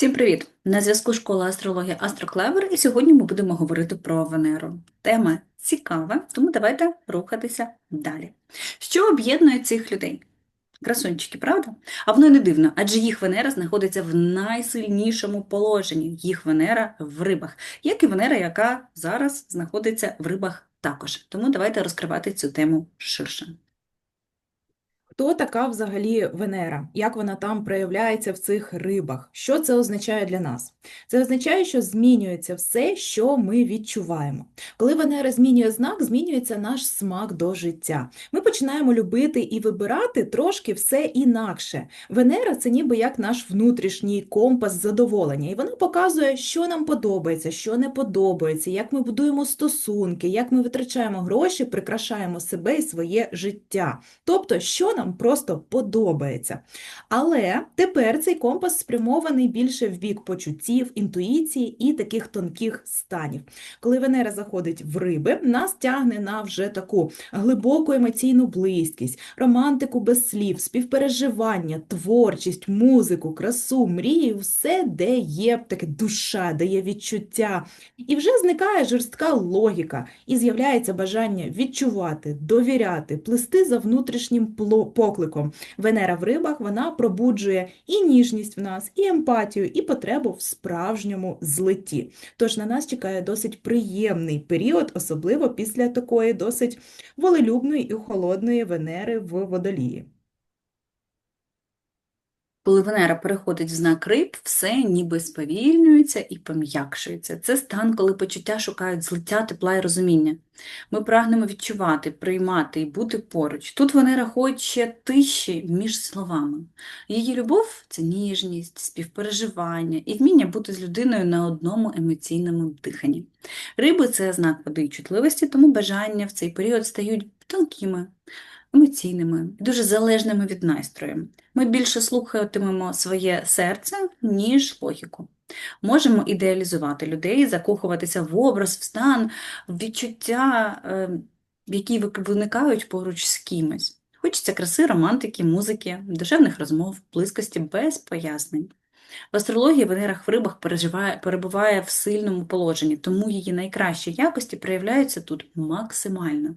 Всім привіт! На зв'язку школа астрології Астроклевер, і сьогодні ми будемо говорити про Венеру. Тема цікава, тому давайте рухатися далі. Що об'єднує цих людей? Красунчики, правда? А воно не дивно, адже їх Венера знаходиться в найсильнішому положенні. Їх Венера в рибах, як і Венера, яка зараз знаходиться в рибах також. Тому давайте розкривати цю тему ширше. Хто така взагалі Венера? Як вона там проявляється в цих рибах? Що це означає для нас? Це означає, що змінюється все, що ми відчуваємо. Коли Венера змінює знак, змінюється наш смак до життя. Ми починаємо любити і вибирати трошки все інакше. Венера це ніби як наш внутрішній компас задоволення, і вона показує, що нам подобається, що не подобається, як ми будуємо стосунки, як ми витрачаємо гроші, прикрашаємо себе і своє життя. Тобто, що нам просто подобається. Але тепер цей компас спрямований більше в бік почуттів, інтуїції і таких тонких станів. Коли Венера заходить в риби, нас тягне на вже таку глибоку емоційну близькість, романтику без слів, співпереживання, творчість, музику, красу, мрії, все, де є таке душа, де є відчуття. І вже зникає жорстка логіка, і з'являється бажання відчувати, довіряти, плисти за внутрішнім пло- покликом. Венера в рибах вона пробуджує і ніжність в нас, і емпатію, і потребу в справжньому злитті. Тож на нас чекає досить приємний період, особливо після такої досить волелюбної і холодної Венери в водолії. Коли Венера переходить в знак риб, все ніби сповільнюється і пом'якшується. Це стан, коли почуття шукають злиття, тепла і розуміння. Ми прагнемо відчувати, приймати і бути поруч. Тут Венера хоче тиші між словами. Її любов це ніжність, співпереживання і вміння бути з людиною на одному емоційному диханні. Риби це знак води і чутливості, тому бажання в цей період стають тонкими, емоційними, дуже залежними від настрою. Ми більше слухатимемо своє серце, ніж логіку. Можемо ідеалізувати людей, закохуватися в образ, в стан, в відчуття, е, які виникають поруч з кимось. Хочеться краси, романтики, музики, душевних розмов, близькості без пояснень. В астрології Венера в рибах перебуває в сильному положенні, тому її найкращі якості проявляються тут максимально.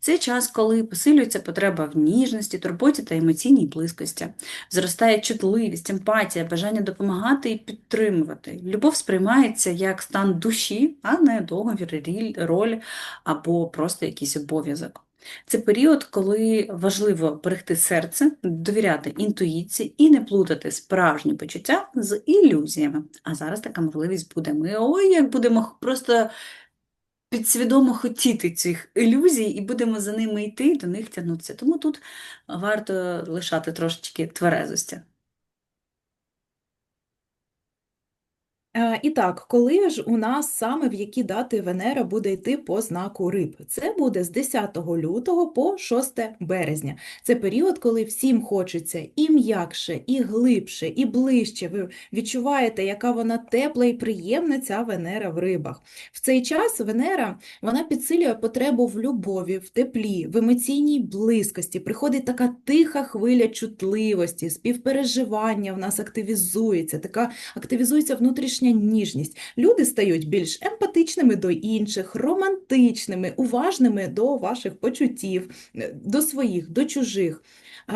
Це час, коли посилюється потреба в ніжності, турботі та емоційній близькості, зростає чутливість, емпатія, бажання допомагати і підтримувати. Любов сприймається як стан душі, а не договір, роль або просто якийсь обов'язок. Це період, коли важливо берегти серце, довіряти інтуїції і не плутати справжні почуття з ілюзіями. А зараз така можливість буде. Ми ой, як будемо просто підсвідомо хотіти цих ілюзій і будемо за ними йти до них тягнутися. Тому тут варто лишати трошечки тверезості. І так, коли ж у нас саме в які дати Венера буде йти по знаку риб? Це буде з 10 лютого по 6 березня. Це період, коли всім хочеться і м'якше, і глибше, і ближче. Ви відчуваєте, яка вона тепла і приємна ця Венера в рибах. В цей час Венера вона підсилює потребу в любові, в теплі, в емоційній близькості. Приходить така тиха хвиля чутливості, співпереживання в нас активізується, така активізується внутрішня ніжність. Люди стають більш емпатичними до інших, романтичними, уважними до ваших почуттів, е, до своїх, до чужих.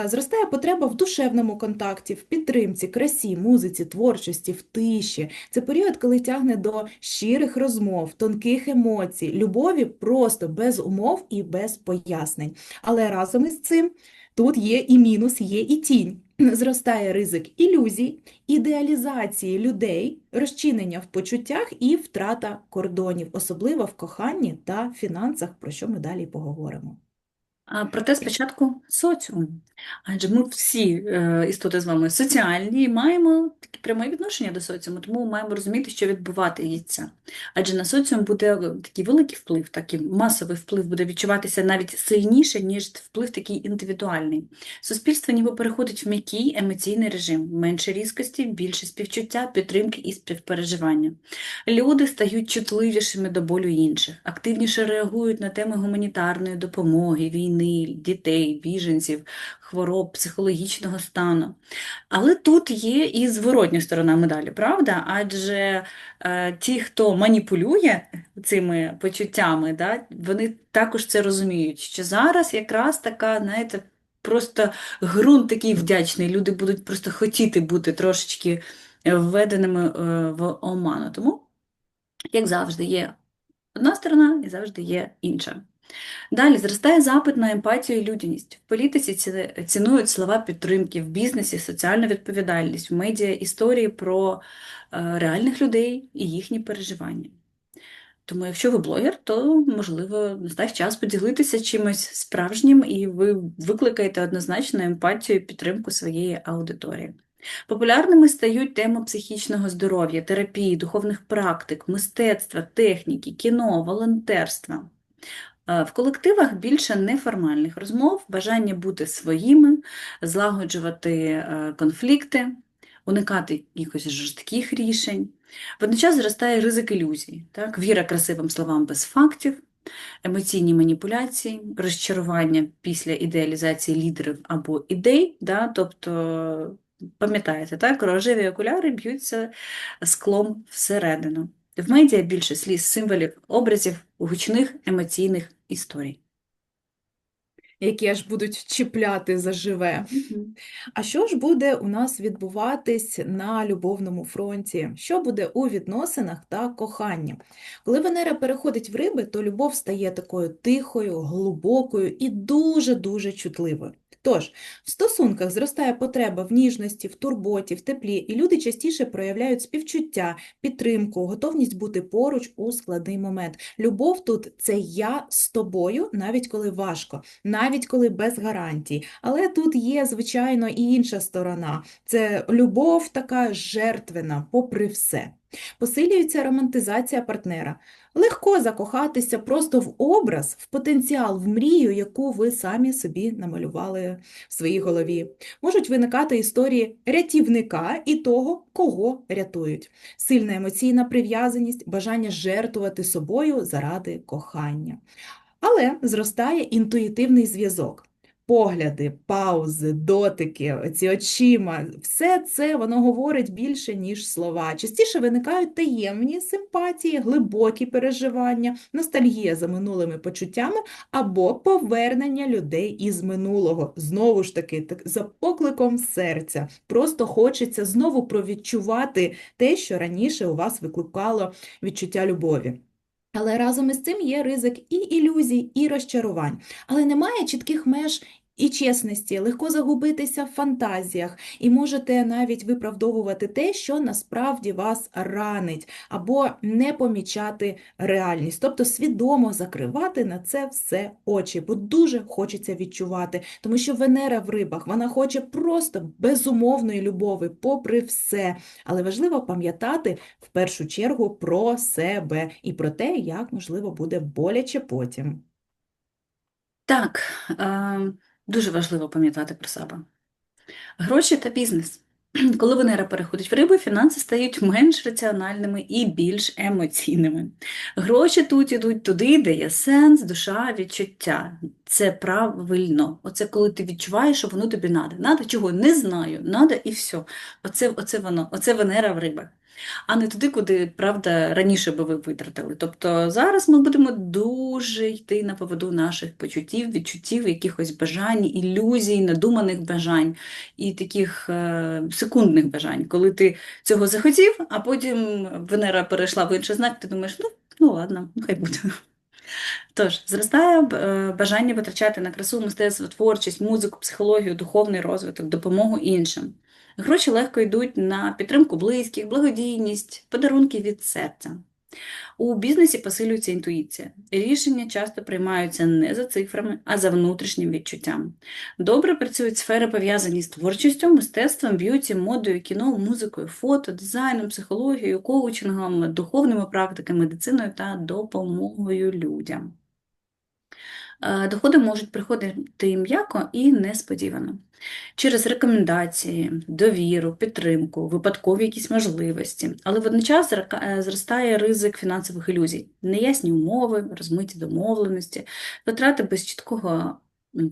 Зростає потреба в душевному контакті, в підтримці, красі, музиці, творчості, в тиші. Це період, коли тягне до щирих розмов, тонких емоцій, любові просто без умов і без пояснень. Але разом із цим тут є і мінус, є і тінь. Зростає ризик ілюзій, ідеалізації людей, розчинення в почуттях і втрата кордонів, особливо в коханні та фінансах, про що ми далі поговоримо. Проте спочатку соціум. Адже ми всі е, істоти з вами соціальні і маємо таке пряме відношення до соціуму, тому маємо розуміти, що відбуватиметься. Адже на соціум буде такий великий вплив, такий масовий вплив буде відчуватися навіть сильніше, ніж вплив такий індивідуальний. Суспільство ніби переходить в м'який емоційний режим, менше різкості, більше співчуття, підтримки і співпереживання. Люди стають чутливішими до болю інших, активніше реагують на теми гуманітарної допомоги, війни. Війни, дітей, біженців, хвороб, психологічного стану. Але тут є і зворотня сторона медалі, правда? Адже е, ті, хто маніпулює цими почуттями, да, вони також це розуміють, що зараз якраз така, знаєте, просто ґрунт такий вдячний. Люди будуть просто хотіти бути трошечки введеними е, в оману. Тому, як завжди, є одна сторона і завжди є інша. Далі зростає запит на емпатію і людяність. В політиці цінують слова підтримки, в бізнесі соціальну відповідальність, в медіа історії про е, реальних людей і їхні переживання. Тому, якщо ви блогер, то можливо настав час поділитися чимось справжнім, і ви викликаєте однозначно емпатію і підтримку своєї аудиторії. Популярними стають теми психічного здоров'я, терапії, духовних практик, мистецтва, техніки, кіно, волонтерства. В колективах більше неформальних розмов, бажання бути своїми, злагоджувати е, конфлікти, уникати якихось жорстких рішень. Водночас зростає ризик ілюзій, так? Віра красивим словам без фактів, емоційні маніпуляції, розчарування після ідеалізації лідерів або ідей, да? тобто, пам'ятаєте, так? рожеві окуляри б'ються склом всередину. В медіа більше сліз, символів, образів, гучних емоційних історій. які аж будуть чіпляти заживе. А що ж буде у нас відбуватись на любовному фронті? Що буде у відносинах та коханні? Коли Венера переходить в риби, то любов стає такою тихою, глибокою і дуже-дуже чутливою. Тож, в стосунках зростає потреба в ніжності, в турботі, в теплі, і люди частіше проявляють співчуття, підтримку, готовність бути поруч у складний момент. Любов тут це я з тобою, навіть коли важко, навіть коли без гарантій. Але тут є, звичайно, і інша сторона. Це любов така жертвена, попри все. Посилюється романтизація партнера. Легко закохатися просто в образ, в потенціал, в мрію, яку ви самі собі намалювали в своїй голові. Можуть виникати історії рятівника і того, кого рятують. Сильна емоційна прив'язаність, бажання жертвувати собою заради кохання. Але зростає інтуїтивний зв'язок. Погляди, паузи, дотики, ці очима, все це воно говорить більше, ніж слова. Частіше виникають таємні симпатії, глибокі переживання, ностальгія за минулими почуттями або повернення людей із минулого. Знову ж таки, так, за покликом серця. Просто хочеться знову провідчувати те, що раніше у вас викликало відчуття любові. Але разом із цим є ризик і ілюзій, і розчарувань. Але немає чітких меж і чесності, легко загубитися в фантазіях, і можете навіть виправдовувати те, що насправді вас ранить, або не помічати реальність, тобто свідомо закривати на це все очі, бо дуже хочеться відчувати, тому що Венера в рибах, вона хоче просто безумовної любові, попри все. Але важливо пам'ятати в першу чергу про себе і про те, як можливо буде боляче потім. Так, е, дуже важливо пам'ятати про себе. Гроші та бізнес. Коли Венера переходить в риби, фінанси стають менш раціональними і більш емоційними. Гроші тут ідуть туди, де є сенс, душа, відчуття. Це правильно. Оце коли ти відчуваєш, що воно тобі надо. Надо чого? Не знаю. Надо і все. Оце, оце воно, оце Венера в рибах. А не туди, куди, правда, раніше би ви витратили. Тобто зараз ми будемо дуже йти на поводу наших почуттів, відчуттів, якихось бажань, ілюзій, надуманих бажань і таких е, секундних бажань, коли ти цього захотів, а потім Венера перейшла в інший знак, ти думаєш, ну, ну ладно, ну хай буде. Тож, зростає е, бажання витрачати на красу, мистецтво, творчість, музику, психологію, духовний розвиток, допомогу іншим. Гроші легко йдуть на підтримку близьких, благодійність, подарунки від серця. У бізнесі посилюється інтуїція. Рішення часто приймаються не за цифрами, а за внутрішнім відчуттям. Добре працюють сфери, пов'язані з творчістю, мистецтвом, б'юті, модою, кіно, музикою, фото, дизайном, психологією, коучингом, духовними практиками, медициною та допомогою людям. Е, Доходи можуть приходити м'яко і несподівано. Через рекомендації, довіру, підтримку, випадкові якісь можливості, але водночас е, зростає ризик фінансових ілюзій, неясні умови, розмиті домовленості, витрати без чіткого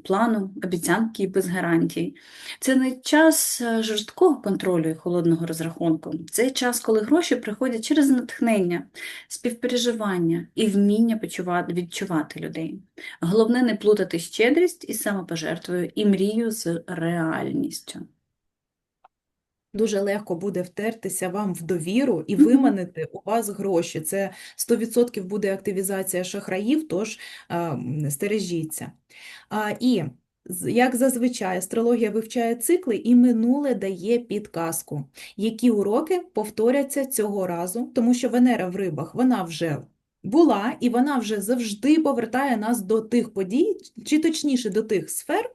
плану, обіцянки без гарантій. Це не час е, жорсткого контролю і холодного розрахунку. Це час, коли гроші приходять через натхнення, співпереживання і вміння почувати, відчувати людей. Головне не плутати щедрість із самопожертвою і мрію з реальністю. Дуже легко буде втертися вам в довіру і виманити у вас гроші. Це 100% буде активізація шахраїв, тож а, стережіться. А, і як зазвичай, астрологія вивчає цикли, і минуле дає підказку, які уроки повторяться цього разу, тому що Венера в рибах вона вже була, і вона вже завжди повертає нас до тих подій, чи точніше до тих сфер,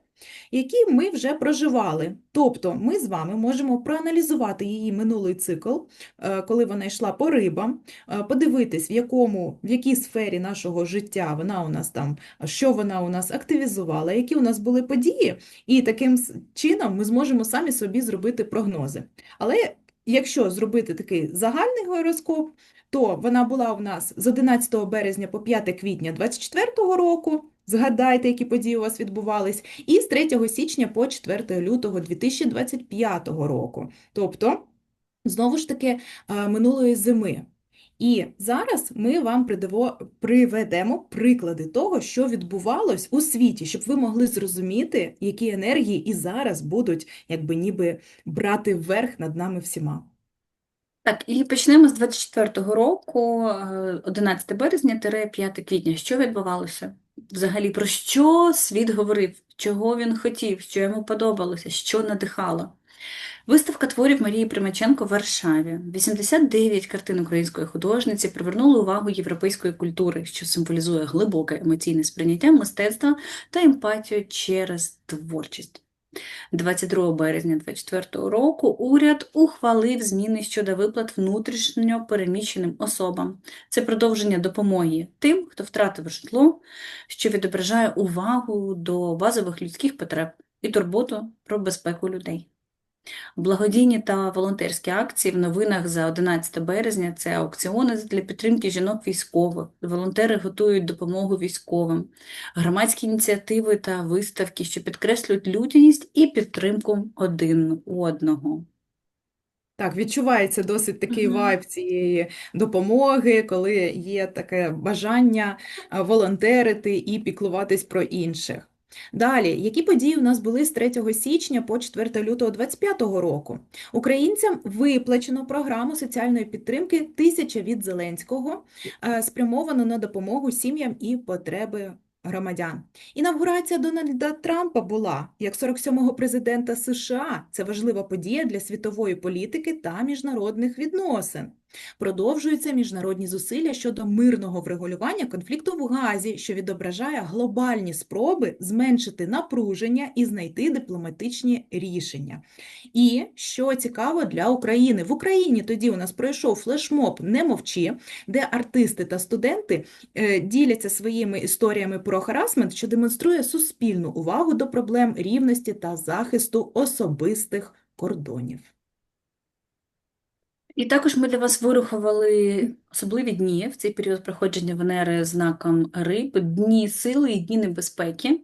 які ми вже проживали. Тобто ми з вами можемо проаналізувати її минулий цикл, е, коли вона йшла по рибам, е, подивитись, в якому, в якій сфері нашого життя вона у нас там, що вона у нас активізувала, які у нас були події, і таким чином ми зможемо самі собі зробити прогнози. Але якщо зробити такий загальний гороскоп, то вона була у нас з 11 березня по 5 квітня 24 року. Згадайте, які події у вас відбувались, і з 3 січня по 4 лютого 2025 року. Тобто, знову ж таки, е, минулої зими. І зараз ми вам приведемо приклади того, що відбувалось у світі, щоб ви могли зрозуміти, які енергії і зараз будуть, якби ніби брати вверх над нами всіма. Так, і почнемо з 24-го року, е, 11 березня-5 квітня. Що відбувалося? Взагалі, про що світ говорив, чого він хотів, що йому подобалося, що надихало? Виставка творів Марії Примаченко в Варшаві. 89 картин української художниці привернули увагу європейської культури, що символізує глибоке емоційне сприйняття мистецтва та емпатію через творчість. 22 березня 2024 року уряд ухвалив зміни щодо виплат внутрішньо переміщеним особам. Це продовження допомоги тим, хто втратив житло, що відображає увагу до базових людських потреб і турботу про безпеку людей. Благодійні та волонтерські акції в новинах за 11 березня – це аукціони для підтримки жінок військових, волонтери готують допомогу військовим, громадські ініціативи та виставки, що підкреслюють людяність і підтримку один одного. Так, відчувається досить такий Мгм. вайб цієї допомоги, коли є таке бажання волонтерити і піклуватись про інших. Далі, які події у нас були з 3 січня по 4 лютого 2025 року? Українцям виплачено програму соціальної підтримки «Тисяча від Зеленського», е, спрямовано на допомогу сім'ям і потреби громадян. Інавгурація Дональда Трампа була як 47-го президента США. Це важлива подія для світової політики та міжнародних відносин. Продовжуються міжнародні зусилля щодо мирного врегулювання конфлікту в Газі, що відображає глобальні спроби зменшити напруження і знайти дипломатичні рішення. І що цікаво для України, в Україні тоді у нас пройшов флешмоб «Не мовчи», де артисти та студенти е, діляться своїми історіями про харасмент, що демонструє суспільну увагу до проблем рівності та захисту особистих кордонів. І також ми для вас вирахували особливі дні в цей період проходження Венери знаком Риб, дні сили і дні небезпеки.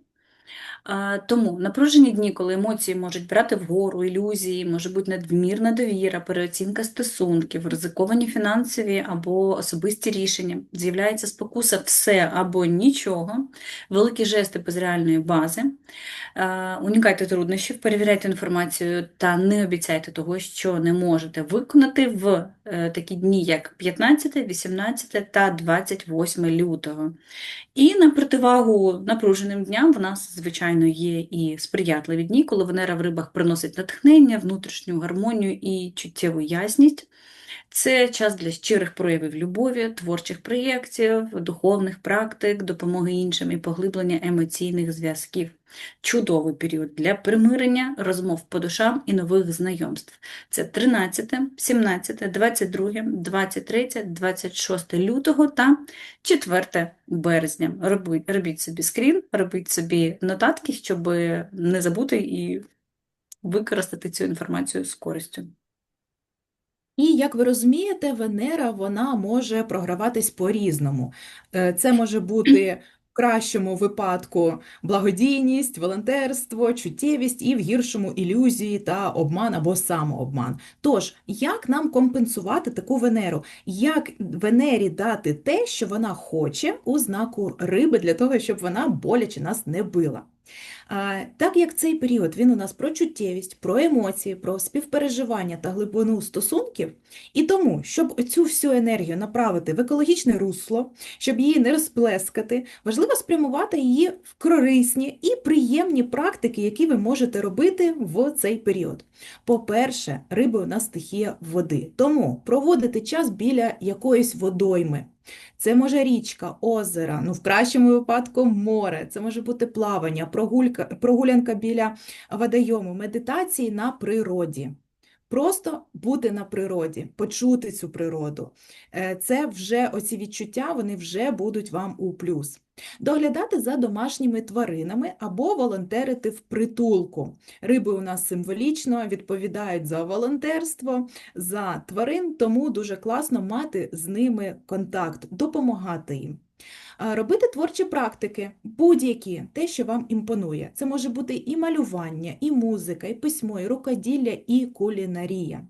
Тому напружені дні, коли емоції можуть брати вгору, ілюзії, може бути надмірна довіра, переоцінка стосунків, ризиковані фінансові або особисті рішення, з'являється спокуса все або нічого, великі жести без реальної бази. А, Уникайте труднощів, перевіряйте інформацію та не обіцяйте того, що не можете виконати в е, такі дні, як 15, 18 та 28 лютого. І на противагу напруженим дням в нас, звичайно, є і сприятливі дні, коли Венера в рибах приносить натхнення, внутрішню гармонію і чуттєву ясність. Це час для щирих проявів любові, творчих проєктів, духовних практик, допомоги іншим і поглиблення емоційних зв'язків. Чудовий період для примирення, розмов по душам і нових знайомств. Це 13, 17, 22, 23, 26 лютого та 4 березня. Робіть, робіть собі скрін, робіть собі нотатки, щоб не забути і використати цю інформацію з користю. І, як ви розумієте, Венера вона може програватись по-різному. Е, Це може бути в кращому випадку благодійність, волонтерство, чуттєвість і в гіршому ілюзії та обман або самообман. Тож, як нам компенсувати таку Венеру? Як Венері дати те, що вона хоче у знаку риби, для того, щоб вона боляче нас не била? Так як цей період він у нас про чуттєвість, про емоції, про співпереживання та глибину стосунків, і тому, щоб цю всю енергію направити в екологічне русло, щоб її не розплескати, важливо спрямувати її в корисні і приємні практики, які ви можете робити в цей період. По-перше, риби у нас стихія води, тому проводити час біля якоїсь водойми. Це може річка, озеро, ну в кращому випадку море, це може бути плавання, прогулянка біля водойому, медитації на природі. Просто бути на природі, почути цю природу. Е, Це вже оці відчуття, вони вже будуть вам у плюс. Доглядати за домашніми тваринами або волонтерити в притулку. Риби у нас символічно відповідають за волонтерство, за тварин, тому дуже класно мати з ними контакт, допомагати їм. А, Робити творчі практики, будь-які, те, що вам імпонує. Це може бути і малювання, і музика, і письмо, і рукоділля, і кулінарія.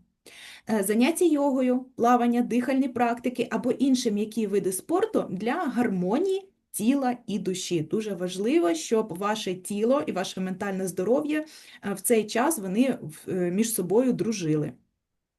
Е, Заняття йогою, плавання, дихальні практики або інші м'які види спорту для гармонії тіла і душі. Дуже важливо, щоб ваше тіло і ваше ментальне здоров'я е, в цей час вони е, між собою дружили.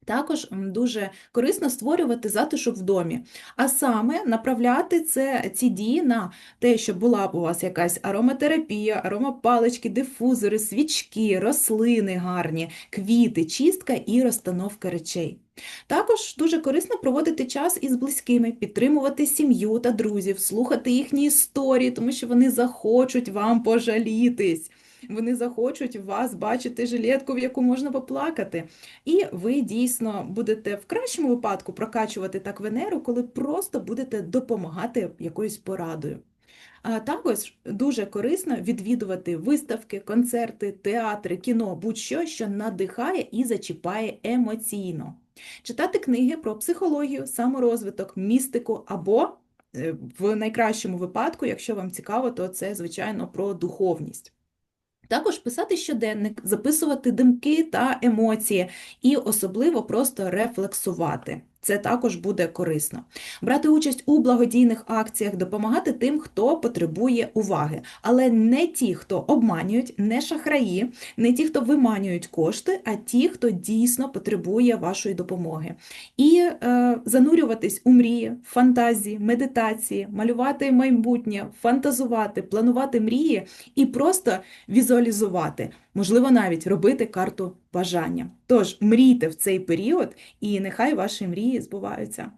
Також дуже корисно створювати затишок в домі, а саме направляти це, ці дії на те, щоб була б у вас якась ароматерапія, аромапалички, дифузори, свічки, рослини гарні, квіти, чистка і розстановка речей. Також дуже корисно проводити час із близькими, підтримувати сім'ю та друзів, слухати їхні історії, тому що вони захочуть вам пожалітись. Вони захочуть вас бачити жилетку, в яку можна поплакати. І ви дійсно будете в кращому випадку прокачувати так Венеру, коли просто будете допомагати якоюсь порадою. А також дуже корисно відвідувати виставки, концерти, театри, кіно, будь-що, що надихає і зачіпає емоційно. Читати книги про психологію, саморозвиток, містику або е, в найкращому випадку, якщо вам цікаво, то це, звичайно, про духовність. Також писати щоденник, записувати думки та емоції, і особливо просто рефлексувати. Це також буде корисно. Брати участь у благодійних акціях, допомагати тим, хто потребує уваги, але не ті, хто обманюють, не шахраї, не ті, хто виманюють кошти, а ті, хто дійсно потребує вашої допомоги. І е, занурюватись у мрії, фантазії, медитації, малювати майбутнє, фантазувати, планувати мрії і просто візуалізувати, можливо, навіть робити карту бажання. Тож мрійте в цей період, і нехай ваші мрії збуваються.